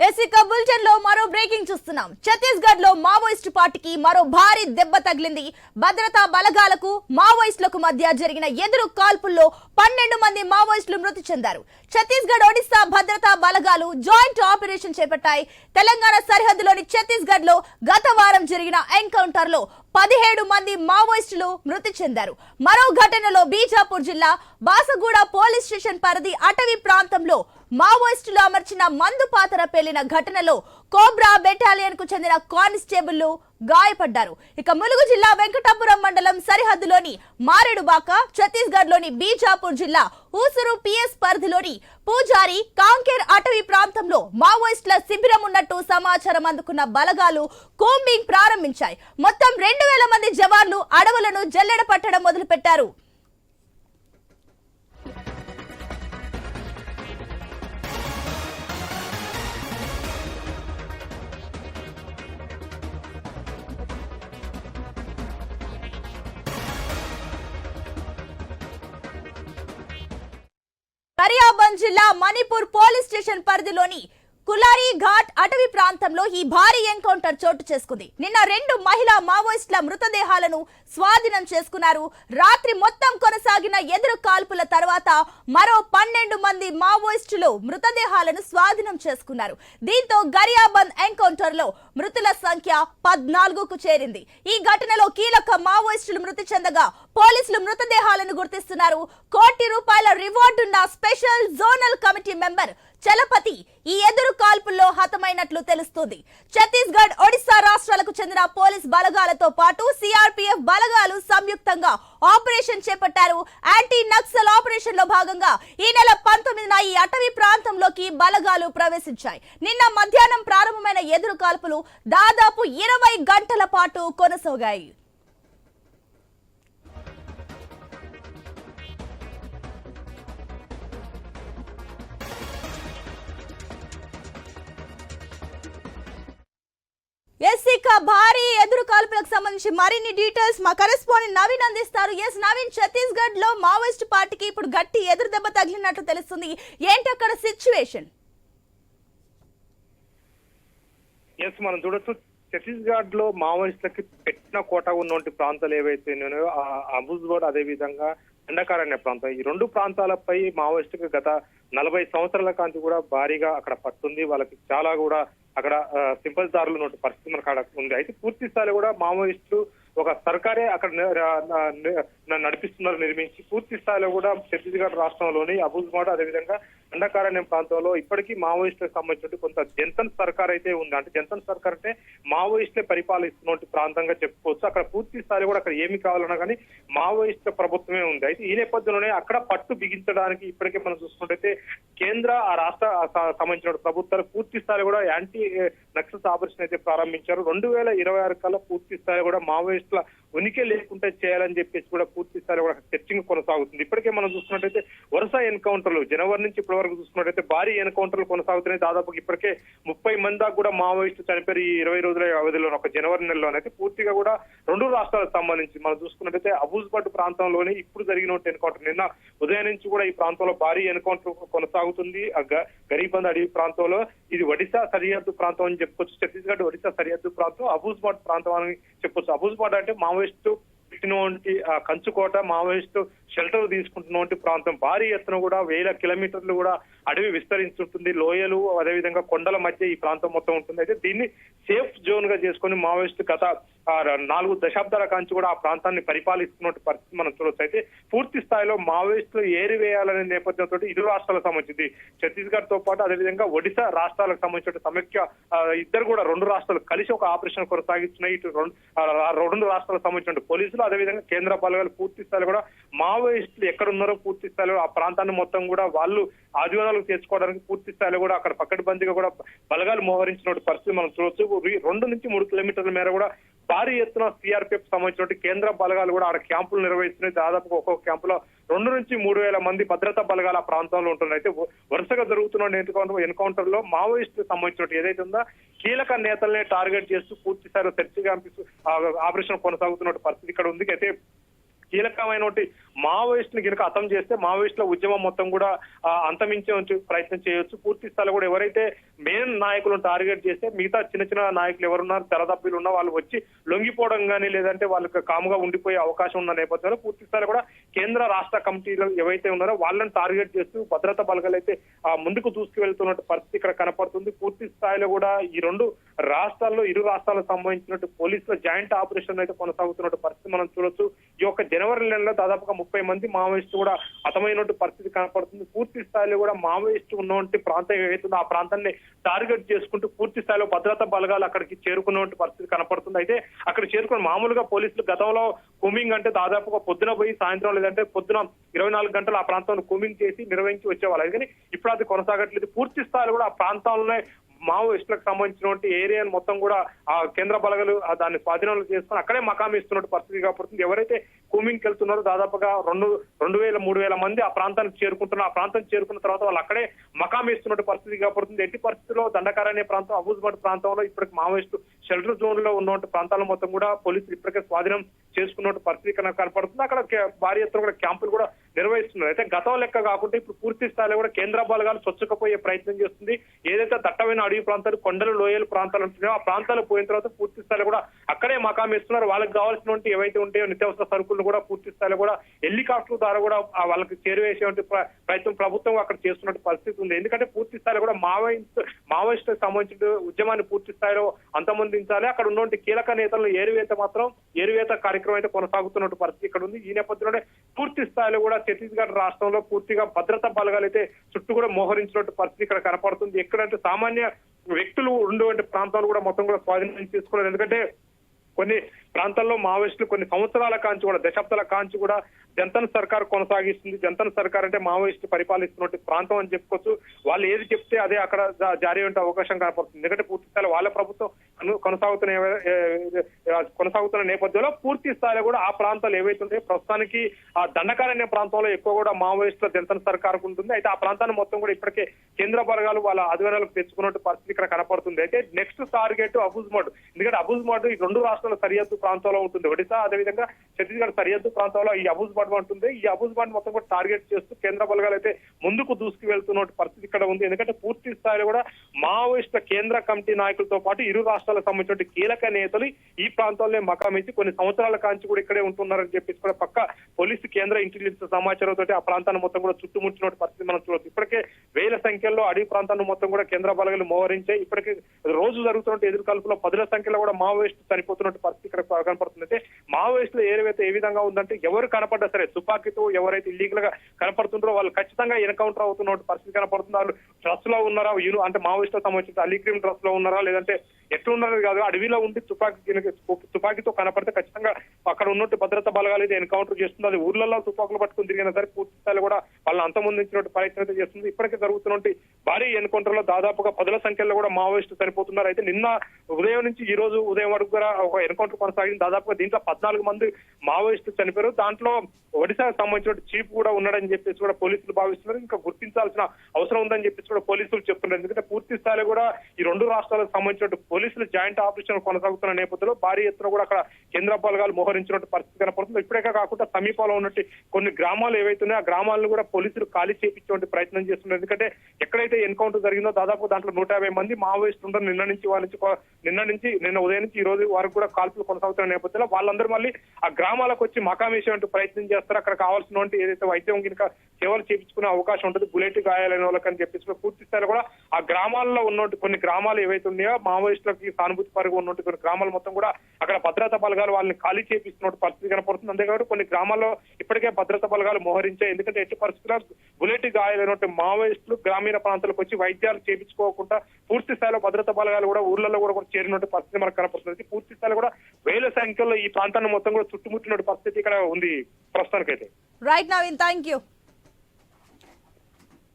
ఎసిక బులెటిన్లో మరో బ్రేకింగ్ చూస్తున్నాం. ఛత్తీస్గఢ్లో మావోయిస్టు పార్టీకి మరో భారీ దెబ్బ తగిలింది. భద్రతా బలగాలకు మావోయిస్టులకు మధ్య జరిగిన ఎదురు కాల్పుల్లో పన్నెండు మంది మావోయిస్టులు మృతి చెందారు. ఛత్తీస్గఢ్ ఒడిశా భద్రతా బలగాలు జాయింట్ ఆపరేషన్ చేపట్టాయి. తెలంగాణ సరిహద్దులోని ఛత్తీస్గఢ్లో గత వారం జరిగిన ఎన్కౌంటర్లో పదిహేడు మంది మావోయిస్టులు మృతి చెందారు. మరో ఘటనలో బీజాపూర్ జిల్లా బాసగూడ పోలీస్ స్టేషన్ పరిధి అటవీ ప్రాంతంలో మావోయిస్టులు అమర్చిన మందు పాతర పేలిన ఘటనలో కోబ్రా బెటాలియన్కు చెందిన కానిస్టేబుల్ గాయపడ్డారు. ఇక ములుగు జిల్లా వెంకటాపురం మండలం సరిహద్దులోని మారేడుబాక ఛత్తీస్గఢ్లోని బీజాపూర్ జిల్లా ఊసురు పిఎస్ పరిధిలోని పూజారి కాంకేర్ అటవీ ప్రాంతంలో మావోయిస్టుల శిబిరం ఉన్నట్టు సమాచారం అందుకున్న బలగాలు కోంబింగ్ ప్రారంభించాయి. మొత్తం రెండు వేల మంది జవాన్లు అడవులను జల్లెడ పట్టడం మొదలుపెట్టారు. కరియాబంద్ జిల్లా మణిపూర్ పోలీస్ స్టేషన్ పరిధిలోని కులారీ ఘాట్ అటవీ ప్రాంతంలో ఈ భారీ ఎన్కౌంటర్ చోటు చేసుకుంది. నిన్న రెండు మహిళా మావోయిస్టుల మృతదేహాలను స్వాధీనం చేసుకున్నారు. రాత్రి మొత్తం కొనసాగిన ఎదురు కాల్పుల తర్వాత మరో పన్నెండు మంది మావోయిస్టులు మృతదేహాలను స్వాధీనం చేసుకున్నారు. దీంతో గరియాబంద్ ఎన్కౌంటర్లో మృతుల సంఖ్య పద్నాలుగుకు చేరింది. ఈ ఘటనలో కీలక మావోయిస్టులు మృతి చెందగా పోలీసులు మృతదేహాలను గుర్తిస్తున్నారు. కోటి రూపాయల రివార్డున్న special zonal committee member Chalapathi ఈ ఎదురు విఫలమైనట్లు తెలుస్తుంది. ఛత్తీస్గఢ్ ఒడిశా రాష్ట్రాలకు చెందిన పోలీస్ బలగాలతో పాటు సిఆర్పిఎఫ్ బలగాలు సంయుక్తంగా ఆపరేషన్ చేపట్టారు. యాంటీ నక్సల్ ఆపరేషన్లో భాగంగా ఈ నెల పంతొమ్మిదిన ఈ అటవీ ప్రాంతంలోకి బలగాలు ప్రవేశించాయి. నిన్న మధ్యాహ్నం ప్రారంభమైన ఎదురు కాల్పులు దాదాపు ఇరవై గంటల పాటు కొనసాగాయి. ఎస్ ఇక భారీ ఎదురు కాల్పులకు సంబంధించి మరిన్ని డీటెయిల్స్ మా కరెస్పాండెంట్ నవీన్ అందిస్తారు. ఎస్ నవీన్ ఛత్తీస్గఢ్లో మావోయిస్ట్ పార్టీకి ఇప్పుడు గట్టి ఎదురు దెబ్బ తగిలినట్లు తెలుస్తుంది. ఏంటి అక్కడ సిచ్యువేషన్ ఎస్ మనం చూడొచ్చు. ఛత్తీస్గఢ్లో మావోయిస్టులకి పెట్టిన కోట ఉన్నటువంటి ప్రాంతాలు ఏవైతే ఉన్నాయో అబుజ్గఢ్ అదే విధంగా ఎండకారణ్య ప్రాంతం. ఈ రెండు ప్రాంతాలపై మావోయిస్టులకు గత నలభై సంవత్సరాల కాంతి కూడా భారీగా అక్కడ పట్టుంది. వాళ్ళకి చాలా కూడా అక్కడ సింపల్ దారులు ఉన్న పరిస్థితి మనకు అక్కడ ఉంది అయితే పూర్తి స్థాయిలో కూడా మావోయిస్టులు ఒక సర్కారే అక్కడ నడిపిస్తున్నారు నిర్మించి. పూర్తి స్థాయిలో కూడా ఛత్తీస్గఢ్ రాష్ట్రంలోని అబుజ్మాడ్ అదేవిధంగా అండకారణ్యం ప్రాంతంలో ఇప్పటికీ మావోయిస్టులకు సంబంధించిన కొంత జంతన్ సర్కార్ అయితే ఉంది. అంటే జంతన్ సర్కార్ అంటే మావోయిస్టులే పరిపాలిస్తున్నటువంటి ప్రాంతంగా చెప్పుకోవచ్చు. అక్కడ పూర్తి స్థాయిలో కూడా అక్కడ ఏమి కావాలన్నా కానీ మావోయిస్టుల ప్రభుత్వమే ఉంది. అయితే ఈ నేపథ్యంలోనే అక్కడ పట్టు బిగించడానికి ఇప్పటికే మనం చూసుకుంటే కేంద్ర ఆ రాష్ట్ర సంబంధించిన ప్రభుత్వాలు పూర్తి స్థాయిలో కూడా యాంటీ నక్సల్స్ ఆపరేషన్ అయితే ప్రారంభించారు. రెండు వేల ఇరవై ఆరు కల్లా పూర్తి స్థాయిలో కూడా మావోయిస్టుల ఉనికి లేకుండా చేయాలని చెప్పేసి కూడా పూర్తి స్థాయిలో కూడా చర్చింగ్ కొనసాగుతుంది. ఇప్పటికే మనం చూసుకున్నట్టయితే వరుస ఎన్కౌంటర్లు జనవరి నుంచి ఇప్పటి వరకు చూసుకున్నట్టయితే భారీ ఎన్కౌంటర్లు కొనసాగుతున్నాయి. దాదాపు ఇప్పటికే ముప్పై మంది దాకా కూడా మావోయిస్టు చనిపోయారు ఈ ఇరవై రోజుల వ్యవధిలో ఒక జనవరి నెలలోనైతే పూర్తిగా కూడా రెండు రాష్ట్రాలకు సంబంధించి మనం చూసుకున్నట్టయితే అబూజ్బడ్ ప్రాంతంలోనే ఇప్పుడు జరిగిన ఎన్కౌంటర్. నిన్న ఉదయం నుంచి కూడా ఈ ప్రాంతంలో భారీ ఎన్కౌంటర్ కొనసాగుతుంది. గరీబంద్ అడవి ప్రాంతంలో. ఇది ఒడిశా సరిహద్దు ప్రాంతం అని చెప్పుకోవచ్చు. ఛత్తీస్గఢ్ ఒడిశా సరిహద్దు ప్రాంతం. అబూజ్బాడ్ ప్రాంతం అని చెప్పొచ్చు. అబూజ్బాడ్ అంటే మావోయిస్టు పెట్టినటువంటి ఆ కంచుకోట మావోయిస్టు షెల్టర్ తీసుకుంటున్నటువంటి ప్రాంతం. భారీ ఎత్తున కూడా వేల కిలోమీటర్లు కూడా అడవి విస్తరించుంటుంది లోయలు అదేవిధంగా కొండల మధ్య ఈ ప్రాంతం మొత్తం ఉంటుంది. అయితే దీన్ని సేఫ్ జోన్గా చేసుకుని మావోయిస్టు గత నాలుగు దశాబ్దాల కాంచి కూడా ఆ ప్రాంతాన్ని పరిపాలిస్తున్నట్టు పరిస్థితి మనం చూడొచ్చు. అయితే పూర్తి స్థాయిలో మావోయిస్టులు ఏరివేయాలనే నేపథ్యంతో ఇరు రాష్ట్రాలకు సంబంధించింది. ఛత్తీస్గఢ్తో పాటు అదేవిధంగా ఒడిశా రాష్ట్రాలకు సంబంధించిన సమైక్య ఇద్దరు కూడా రెండు రాష్ట్రాలు కలిసి ఒక ఆపరేషన్ కొనసాగిస్తున్నాయి. ఇటు రెండు రెండు రాష్ట్రాలకు సంబంధించిన పోలీసులు అదేవిధంగా కేంద్ర బలగాలు పూర్తి స్థాయిలో కూడా మావోయిస్టులు ఎక్కడ ఉన్నారో పూర్తి స్థాయిలో ఆ ప్రాంతాన్ని మొత్తం కూడా వాళ్ళు ఆదివారాలకు తెచ్చుకోవడానికి పూర్తి స్థాయిలో కూడా అక్కడ పక్కడిబందిగా కూడా బలగాలు మోహరించిన పరిస్థితి మనం చూడొచ్చు. రెండు నుంచి మూడు కిలోమీటర్ల మేర కూడా భారీ ఎత్తున సిఆర్పిఎఫ్ సంబంధించిన కేంద్ర బలగాలు కూడా ఆడ క్యాంపులు నిర్వహిస్తున్నాయి. దాదాపు ఒక్కొక్క క్యాంపులో రెండు నుంచి మూడు వేల మంది భద్రతా బలగాలు ఆ ప్రాంతంలో ఉంటున్నాయి. అయితే వరుసగా జరుగుతున్న ఎన్కౌంటర్ ఎన్కౌంటర్లో మావోయిస్ట్ సంబంధించిన ఏదైతే ఉందో కీలక నేతల్ని టార్గెట్ చేస్తూ పూర్తి చర్చగా ఆపరేషన్ కొనసాగుతున్న పరిస్థితి ఇక్కడ ఉంది. అయితే కీలకమైనటువంటి మావోయిస్ట్ని అతం చేస్తే మావోయిస్టుల ఉద్యమం మొత్తం కూడా అంతమించే ప్రయత్నం చేయొచ్చు పూర్తి స్థాయిలో కూడా ఎవరైతే మెయిన్ నాయకులను టార్గెట్ చేస్తే మిగతా చిన్న చిన్న నాయకులు ఎవరున్నారు తెరదబ్బీలు ఉన్న వాళ్ళు వచ్చి లొంగిపోవడం కానీ లేదంటే వాళ్ళకి కాముగా ఉండిపోయే అవకాశం ఉన్న నేపథ్యంలో పూర్తి స్థాయిలో కూడా కేంద్ర రాష్ట్ర కమిటీలు ఏవైతే ఉన్నారో వాళ్ళని టార్గెట్ చేస్తూ భద్రతా బలగాలు అయితే ఆ, ముందుకు దూసుకువెళ్తున్నట్టు పరిస్థితి ఇక్కడ కనపడుతుంది. పూర్తి స్థాయిలో కూడా ఈ రెండు రాష్ట్రాల్లో ఇరు రాష్ట్రాలకు సంబంధించినట్టు పోలీసుల జాయింట్ ఆపరేషన్ అయితే కొనసాగుతున్నట్టు పరిస్థితి మనం చూడొచ్చు. ఈ యొక్క జనవరి నెలలో దాదాపుగా ముప్పై మంది మావోయిస్టు కూడా అతమైనటువంటి పరిస్థితి కనపడుతుంది. పూర్తి స్థాయిలో కూడా మావోయిస్టు ఉన్నటువంటి ప్రాంతం ఏదైతుందో ఆ ప్రాంతాన్ని టార్గెట్ చేసుకుంటూ పూర్తి స్థాయిలో భద్రతా బలగాలు అక్కడికి చేరుకున్నటువంటి పరిస్థితి కనపడుతుంది. అయితే అక్కడ చేరుకుని మామూలుగా పోలీసులు గతంలో కుమింగ్ అంటే దాదాపుగా పొద్దున పోయి సాయంత్రం లేదంటే పొద్దున ఇరవై నాలుగు గంటలు ఆ ప్రాంతంలో కుమింగ్ చేసి నిర్వహించి వచ్చేవాళ్ళు. కానీ ఇప్పుడు అది కొనసాగట్లేదు. పూర్తి స్థాయిలో కూడా ఆ ప్రాంతాలనే మావోయిస్టులకు సంబంధించినటువంటి ఏరియాను మొత్తం కూడా ఆ కేంద్ర బలగాలు దాన్ని స్వాధీనంలో చేసుకుని అక్కడే మకాం పరిస్థితి కాబడుతుంది ఎవరైతే కూమింగ్కి వెళ్తున్నారు దాదాపుగా రెండు రెండు వేల మూడు వేల మంది ఆ ప్రాంతానికి చేరుకుంటున్నారు. ఆ ప్రాంతం చేరుకున్న తర్వాత వాళ్ళు అక్కడే మకాం వేస్తున్నట్టు పరిస్థితి కాబడుతుంది ఎట్టి పరిస్థితిలో దండకార అనే ప్రాంతం అబూజ్బడ్ ప్రాంతంలో ఇప్పటికి మావోయిస్టు షెల్టర్ జోన్లో ఉన్నటువంటి ప్రాంతాల మొత్తం కూడా పోలీసులు ఇప్పటికే స్వాధీనం చేసుకున్నట్టు పరిస్థితి కనపడుతుంది. అక్కడ భారీ ఎత్తున కూడా క్యాంపులు కూడా నిర్వహిస్తున్నారు. అయితే గతం లెక్క కాకుండా ఇప్పుడు పూర్తి స్థాయిలో కూడా కేంద్ర బలగాలు చొచ్చుకపోయే ప్రయత్నం చేస్తుంది. ఏదైతే దట్టమైన అడవి ప్రాంతాలు కొండలు లోయలు ప్రాంతాలు ఉంటున్నాయో ఆ ప్రాంతాలు పోయిన తర్వాత పూర్తి స్థాయిలో కూడా అక్కడే మకాం ఇస్తున్నారు వాళ్ళకి కావాల్సినటువంటి ఏవైతే ఉంటాయో నిత్యావసర సరుకులు కూడా పూర్తి స్థాయిలో కూడా హెలికాప్టర్ ద్వారా కూడా వాళ్ళకి చేరువేసే ప్రయత్నం ప్రభుత్వం అక్కడ చేస్తున్నటువంటి పరిస్థితి ఉంది. ఎందుకంటే పూర్తి స్థాయిలో కూడా మావోయిస్ట్ మావోయిస్టులకు సంబంధించిన ఉద్యమాన్ని పూర్తి స్థాయిలో అంతమొందించాలి. అక్కడ ఉన్నటువంటి కీలక నేతలను ఏరువేత మాత్రం ఏరువేత కార్యక్రమం అయితే కొనసాగుతున్నటువంటి పరిస్థితి ఇక్కడ ఉంది. ఈ నేపథ్యంలోనే పూర్తి స్థాయిలో కూడా ఛత్తీస్గఢ్ రాష్ట్రంలో పూర్తిగా భద్రతా బలగాలు అయితే చుట్టూ కూడా మోహరించినట్టు పరిస్థితి ఇక్కడ కనపడుతుంది. ఎక్కడంటే సామాన్య వ్యక్తులు ఉండేటువంటి ప్రాంతాలు కూడా మొత్తం కూడా స్వాధీనం చేసుకున్నారు. ఎందుకంటే కొన్ని ప్రాంతాల్లో మావోయిస్టులు కొన్ని సంవత్సరాల కాంచి కూడా దశాబ్దాల కాంచి కూడా జంతన్ సర్కార్ కొనసాగిస్తుంది. జంతన్ సర్కార్ అంటే మావోయిస్టు పరిపాలిస్తున్నట్టు ప్రాంతం అని చెప్పుకోవచ్చు. వాళ్ళు ఏది చెప్తే అదే అక్కడ జారీ ఉంటే అవకాశం కనపడుతుంది. ఎందుకంటే పూర్తి స్థాయిలో వాళ్ళ ప్రభుత్వం కొనసాగుతున్న కొనసాగుతున్న నేపథ్యంలో పూర్తి స్థాయిలో కూడా ఆ ప్రాంతాలు ఏవైతే ఉంటాయో ప్రస్తుతానికి ఆ దండకాలనే ప్రాంతంలో ఎక్కువ కూడా మావోయిస్టుల జంతన్ సర్కార్ ఉంటుంది. అయితే ఆ ప్రాంతాన్ని మొత్తం కూడా ఇప్పటికే కేంద్ర వర్గాలు వాళ్ళ ఆధ్వర్యాలకు తెచ్చుకున్నట్టు పరిస్థితి ఇక్కడ కనపడుతుంది. అయితే నెక్స్ట్ టార్గెట్ అబుజ్మడ్. ఎందుకంటే అబుజ్మడ్ ఈ రెండు రాష్ట్రాల సరిహద్దు ప్రాంతంలో ఉంటుంది. ఒడిశా అదేవిధంగా ఛత్తీస్గఢ్ సరిహద్దు ప్రాంతంలో ఈ అబుజ్బాడ్ ఉంటుంది ఈ అబుజ్బాడ్ మొత్తం కూడా టార్గెట్ చేస్తూ కేంద్ర బలగాలు అయితే ముందుకు దూసుకు వెళ్తున్న పరిస్థితి ఇక్కడ ఉంది. ఎందుకంటే పూర్తి స్థాయిలో కూడా మావోయిస్టుల కేంద్ర కమిటీ నాయకులతో పాటు ఇరు రాష్ట్రాలకు సంబంధించిన కీలక నేతలు ఈ ప్రాంతాల్లో మకామించి కొన్ని సంవత్సరాల కాంచి కూడా ఇక్కడే ఉంటున్నారని చెప్పేసి కూడా పక్క పోలీసు కేంద్ర ఇంటెలిజెన్స్ సమాచారంతో ఆ ప్రాంతాన్ని మొత్తం కూడా చుట్టుముట్టిన పరిస్థితి మనం చూడవచ్చు ఇప్పటికే వేల సంఖ్యలో అడవి ప్రాంతాన్ని మొత్తం కూడా కేంద్ర బలగాలు మోహరించాయి. ఇప్పటికే రోజు జరుగుతున్న ఎదురుకాల్పులో పదుల సంఖ్యలో కూడా మావోయిస్ట్ చనిపోతున్నట్టు పరిస్థితి ఇక్కడ కనపడుతుంది. అయితే మావోయిస్టుల ఏరివేత ఏ విధంగా ఉందంటే ఎవరు కనపడ్డా సరే తుపాకీతో ఎవరైతే ఇల్లీగల్గా కనపడుతుంటారో వాళ్ళు ఖచ్చితంగా ఎన్కౌంటర్ అవుతున్న పరిస్థితి కనపడుతుంది. వాళ్ళు డ్రస్లో ఉన్నారా? యూను అంటే మావోయిస్టులకు సంబంధించిన అలీక్రీమ్ డ్రస్లో ఉన్నారా? లేదంటే ఎట్లున్నారు కాదు. అడవిలో ఉండి తుపాకీ తుపాకీతో కనపడితే ఖచ్చితంగా అక్కడ ఉన్నట్టు భద్రతా బలగాలు అయితే ఎన్కౌంటర్ చేస్తుంది. అది ఊర్లలో తుపాకులు పట్టుకుని తిరిగిన సరే పూర్తి స్థాయిలో కూడా వాళ్ళని అంతమొందించినట్టు ప్రయత్నం అయితే చేస్తుంది. ఇప్పటికే జరుగుతున్నటువంటి భారీ ఎన్కౌంటర్లో దాదాపుగా పదుల సంఖ్యలో కూడా మావోయిస్టు చనిపోతున్నారు. అయితే నిన్న ఉదయం నుంచి ఈ రోజు ఉదయం వరకు కూడా ఒక ఎన్కౌంటర్ కొనసాగింది. దాదాపుగా దీంట్లో పద్నాలుగు మంది మావోయిస్టులు చనిపోయారు. దాంట్లో ఒడిశాకు సంబంధించిన చీఫ్ కూడా ఉన్నాడని చెప్పేసి కూడా పోలీసులు భావిస్తున్నారు. ఇంకా గుర్తించాల్సిన అవసరం ఉందని చెప్పేసి కూడా పోలీసులు చెప్తున్నారు. ఎందుకంటే పూర్తి స్థాయిలో కూడా ఈ రెండు రాష్ట్రాలకు సంబంధించిన పోలీసులు జాయింట్ ఆపరేషన్ కొనసాగుతున్న నేపథ్యంలో భారీ ఎత్తున కూడా అక్కడ కేంద్ర బలగాలు మోహరించినట్టు పరిస్థితి కనపడుతుంది. ఇప్పుడే కాకుండా సమీపంలో ఉన్నట్టు కొన్ని గ్రామాలు ఏవైతున్నాయో ఆ గ్రామాలను కూడా పోలీసులు ఖాళీ చేపించే ప్రయత్నం చేస్తున్నారు. ఎందుకంటే ఎక్కడైతే ఎన్కౌంటర్ జరిగిందో దాదాపు దాంట్లో నూట యాభై మంది మావోయిస్టులు ఉండరు. నిన్న నుంచి వాళ్ళ నుంచి నిన్న నుంచి నిన్న ఉదయం నుంచి ఈ రోజు వరకు కూడా కాల్పులు కొనసాగుతున్న నేపథ్యంలో వాళ్ళందరూ మళ్ళీ ఆ గ్రామాలకు వచ్చి మకామేసేటువంటి ప్రయత్నం చేస్తారు. అక్కడ కావాల్సినటువంటి ఏదైతే వైద్యం కనుక సేవలు చేపించుకునే అవకాశం ఉంటుంది. బుల్లెట్ గాయాలైన వాళ్ళకని చెప్పేసి పూర్తి స్థాయిలో కూడా ఆ గ్రామాల్లో ఉన్నట్టు కొన్ని గ్రామాలు ఏవైతే ఉన్నాయో మావోయిస్టులకి సానుభూతి పరుగు ఉన్నట్టు కొన్ని గ్రామాలు మొత్తం కూడా అక్కడ భద్రతా బలగాలు వాళ్ళని ఖాళీ చేపిస్తున్నట్టు పరిస్థితి కనపడుతుంది. అంతేకాదు కొన్ని గ్రామాల్లో ఇప్పటికే భద్రతా బలగాలు మోహరించాయి. ఎందుకంటే ఎట్టి పరిస్థితుల్లో బుల్లెట్ గాయాలైనటువంటి మావోయిస్టులు గ్రామీణ ప్రాంతాలకు వచ్చి వైద్యాలు చేపించుకోకుండా పూర్తి స్థాయిలో భద్రతా బలగాలు కూడా ఊర్లలో కూడా చేరినటువంటి చేరినట్టు పరిస్థితి మనకు కనపడుతుంది. పూర్తి స్థాయిలో కూడా వేల సంఖ్యలో ఈ ప్రాంతాన్ని మొత్తం కూడా చుట్టుముట్టినటువంటి పరిస్థితి ఇక్కడ ఉంది ప్రస్తుతానికైతే. Right Naveen thank you